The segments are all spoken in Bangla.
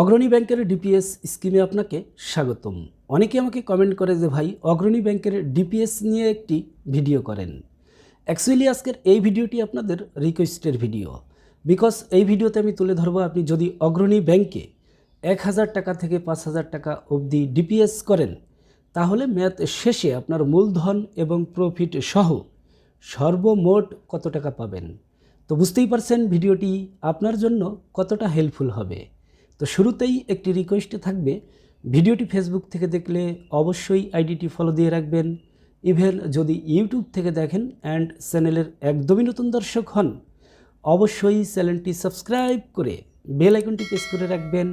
অগ্রণী ব্যাংকের ডিপিএস স্কিমে আপনাকে স্বাগতম। অনেকে আমাকে কমেন্ট করে যে, ভাই, অগ্রণী ব্যাংকের ডিপিএস নিয়ে একটি ভিডিও করেন। অ্যাকচুয়ালি আজকের এই ভিডিওটি আপনাদের রিকোয়েস্টের ভিডিও বিকজ এই ভিডিওতে আমি তুলে ধরবো, আপনি যদি অগ্রণী ব্যাংকে এক হাজার টাকা থেকে পাঁচ হাজার টাকা অবধি ডিপিএস করেন, তাহলে মেয়াদ শেষে আপনার মূলধন এবং প্রফিট সহ সর্বমোট কত টাকা পাবেন? তো বুঝতেই পারছেন, ভিডিওটি আপনার জন্য কতটা হেল্পফুল হবে। তো শুরুতেই একটি রিকোয়েস্ট থাকবে, ভিডিওটি ফেসবুক থেকে দেখলে অবশ্যই আইডিটি ফলো দিয়ে রাখবেন। ইভেন যদি ইউটিউব থেকে দেখেন অ্যান্ড চ্যানেলের একদমই নতুন দর্শক হন, অবশ্যই চ্যানেলটি সাবস্ক্রাইব করে বেল আইকনটি প্রেস করে রাখবেন।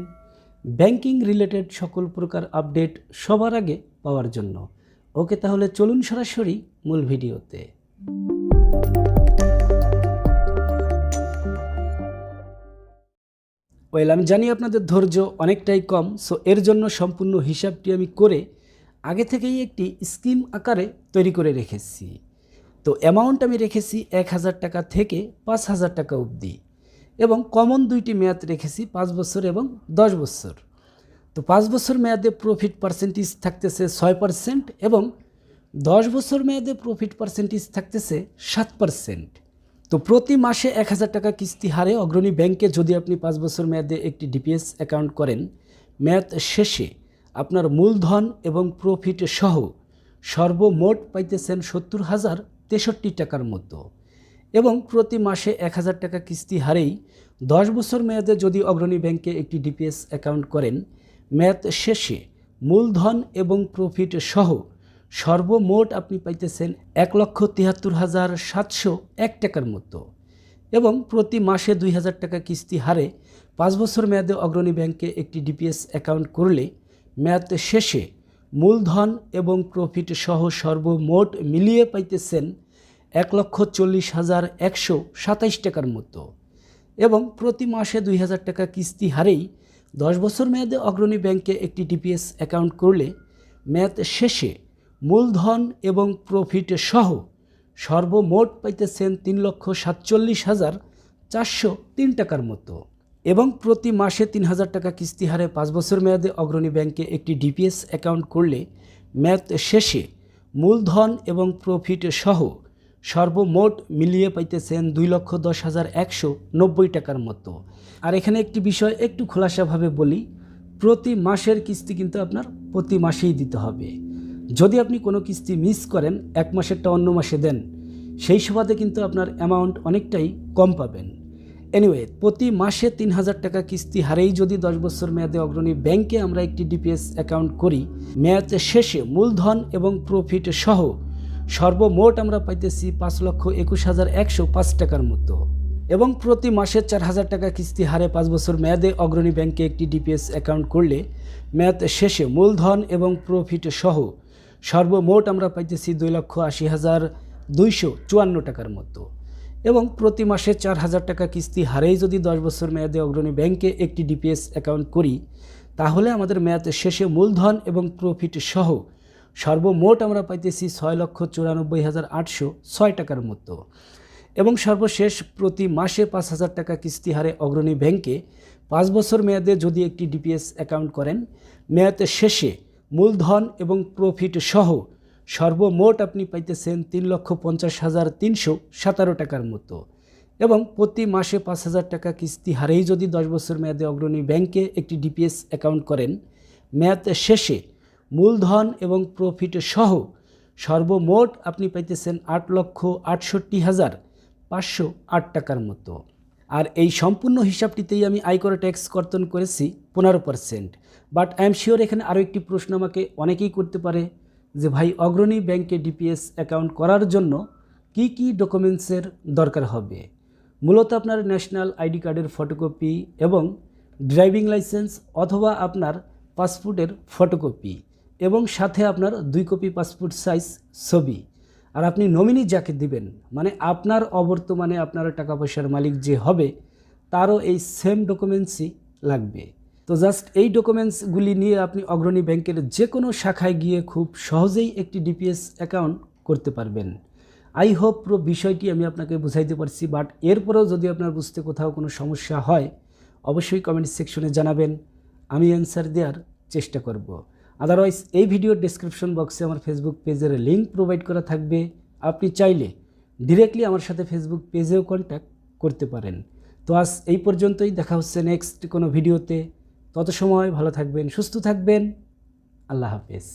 ব্যাংকিং রিলেটেড সকল প্রকার আপডেট সবার আগে পাওয়ার জন্য। ওকে তাহলে চলুন সরাসরি মূল ভিডিওতে। ওয়েল আমি জানি আপনাদের ধৈর্য অনেকটাই কম সো এর জন্য সম্পূর্ণ হিসাবটি আমি করে আগে থেকেই একটি স্কিম আকারে তৈরি করে রেখেছি। তো অ্যামাউন্ট আমি রেখেছি এক হাজার টাকা থেকে পাঁচ হাজার টাকা অবধি এবং কমন দুইটি মেয়াদ রেখেছি পাঁচ বছর এবং দশ বছর। তো পাঁচ বছর মেয়াদে প্রফিট পার্সেন্টেজ থাকতেছে ছয় পার্সেন্ট এবং দশ বছর মেয়াদে প্রফিট পার্সেন্টেজ থাকতেছে সাত পার্সেন্ট তো প্রতি মাসে এক হাজার টাকা কিস্তি হারে অগ্রণী ব্যাংকে যদি আপনি পাঁচ বছর মেয়াদে একটি ডিপিএস অ্যাকাউন্ট করেন, মেয়াদ শেষে আপনার মূলধন এবং প্রফিট সহ সর্বমোট পাইতেছেন সত্তর হাজার তেষট্টি টাকার মতো এবং প্রতি মাসে এক হাজার টাকা কিস্তি হারেই দশ বছর মেয়াদে যদি অগ্রণী ব্যাংকে একটি ডিপিএস অ্যাকাউন্ট করেন, মেয়াদ শেষে মূলধন এবং প্রফিট সহ সর্বমোট আপনি পাইতেছেন এক লক্ষ তিয়াত্তর হাজার সাতশো এক টাকার মতো। এবং প্রতি মাসে দুই হাজার টাকা কিস্তি হারে পাঁচ বছর মেয়াদে অগ্রণী ব্যাংকে একটি ডিপিএস অ্যাকাউন্ট করলে মেয়াদ শেষে মূলধন এবং প্রফিট সহ সর্বমোট মিলিয়ে পাইতেছেন এক লক্ষ চল্লিশ হাজার একশো সাতাইশ টাকার মতো। এবং প্রতি মাসে দুই হাজার টাকা কিস্তি হারেই দশ বছর মেয়াদে অগ্রণী ব্যাংকে একটি ডিপিএস অ্যাকাউন্ট করলে মেয়াদ শেষে মূলধন এবং প্রফিট সহ সর্বমোট পাইতেছেন তিন লক্ষ সাতচল্লিশ হাজার চারশো তিন টাকার মতো। এবং প্রতি মাসে তিন হাজার টাকা কিস্তি হারে পাঁচ বছর মেয়াদে অগ্রণী ব্যাংকে একটি ডিপিএস অ্যাকাউন্ট করলে মেয়াদ শেষে মূলধন এবং প্রফিট সহ সর্বমোট মিলিয়ে পাইতেছেন দুই লক্ষ দশ হাজার একশো নব্বই টাকার মতো। আর এখানে একটি বিষয় একটু খোলাসাভাবে বলি, প্রতি মাসের কিস্তি কিন্তু আপনার প্রতি মাসেই দিতে হবে। যদি আপনি কোনো কিস্তি মিস করেন, এক মাসেরটা অন্য মাসে দেন, সেই সুবাদে কিন্তু আপনার অ্যামাউন্ট অনেকটাই কম পাবেন। এনিওয়ে প্রতি মাসে তিন হাজার টাকা কিস্তি হারেই যদি দশ বছর মেয়াদে অগ্রণী ব্যাংকে আমরা একটি ডিপিএস অ্যাকাউন্ট করি, মেয়াদ শেষে মূলধন এবং প্রফিট সহ সর্বমোট আমরা পাইতেছি পাঁচ লক্ষ একুশ হাজার একশো পাঁচ টাকার মতো। এবং প্রতি মাসে চার হাজার টাকা কিস্তি হারে পাঁচ বছর মেয়াদে অগ্রণী ব্যাংকে একটি ডিপিএস অ্যাকাউন্ট করলে, মেয়াদ শেষে মূলধন এবং প্রফিট সহ সর্বমোট আমরা পাইতেছি দুই লক্ষ আশি হাজার দুইশো চুয়ান্ন টাকার মতো এবং প্রতি মাসে চার হাজার টাকা কিস্তি হারেই যদি দশ বছর মেয়াদে অগ্রণী ব্যাংকে একটি ডিপিএস অ্যাকাউন্ট করি, তাহলে আমাদের মেয়াদ শেষে মূলধন এবং প্রফিট সহ সর্বমোট আমরা পাইতেছি ছয় লক্ষ চুরানব্বই হাজার আটশো ছয় টাকার মতো এবং সর্বশেষ প্রতি মাসে পাঁচ হাজার টাকা কিস্তি হারে অগ্রণী ব্যাংকে পাঁচ বছর মেয়াদে যদি একটি ডিপিএস অ্যাকাউন্ট করেন, মেয়াদ শেষে মূলধন এবং প্রফিট সহ সর্বমোট আপনি পাইতেছেন তিন লক্ষ পঞ্চাশ হাজার তিনশো সতেরো টাকার মতো। এবং প্রতি মাসে পাঁচ হাজার টাকা কিস্তি হারেই যদি দশ বছর মেয়াদে অগ্রণী ব্যাংকে একটি ডিপিএস অ্যাকাউন্ট করেন, মেয়াদ শেষে মূলধন এবং প্রফিট সহ সর্বমোট আপনি পাইতেছেন আট লক্ষ আটষট্টি হাজার পাঁচশো আট টাকার মতো। আর এই সম্পূর্ণ হিসাবটিতেই আমি আয়কর ট্যাক্স কর্তন করেছি পনেরো percent but I am sure এখানে আরও একটি প্রশ্ন আমাকে অনেকেই করতে পারে যে ভাই, অগ্রণী ব্যাংকে ডিপিএস অ্যাকাউন্ট করার জন্য কি কি ডকুমেন্টসের দরকার হবে? মূলত আপনার ন্যাশনাল আইডি কার্ডের ফটোকপি এবং ড্রাইভিং লাইসেন্স অথবা আপনার পাসপোর্টের ফটোকপি এবং সাথে আপনার দুই কপি পাসপোর্ট সাইজ ছবি। আর আপনি নমিনি যাকে দিবেন মানে আপনার অবর্তমানে আপনার টাকা পয়সার মালিক যে হবে, তারও এই সেম ডকুমেন্টসই লাগবে। তো জাস্ট এই ডকুমেন্টসগুলি নিয়ে আপনি অগ্রণী ব্যাংকের যে কোনো শাখায় গিয়ে খুব সহজেই একটি ডিপিএস অ্যাকাউন্ট করতে পারবেন। আই হোপ পুরো বিষয়টি আমি আপনাকে বুঝাইতে পারছি বাট এরপরেও যদি আপনার বুঝতে কোথাও কোনো সমস্যা হয়, অবশ্যই কমেন্ট সেকশনে জানাবেন, আমি অ্যান্সার দেওয়ার চেষ্টা করব। আদারওয়াইজ এই ভিডিওর ডিসক্রিপশন বক্সে আমার ফেসবুক পেজের লিঙ্ক প্রোভাইড করা থাকবে। আপনি চাইলে ডিরেক্টলি আমার সাথে ফেসবুক পেজেও কন্ট্যাক্ট করতে পারেন। তো আজ এই পর্যন্তই, দেখা হচ্ছে নেক্সট কোনো ভিডিওতে তত সময় ভালো থাকবেন, সুস্থ থাকবেন। আল্লাহ হাফেজ।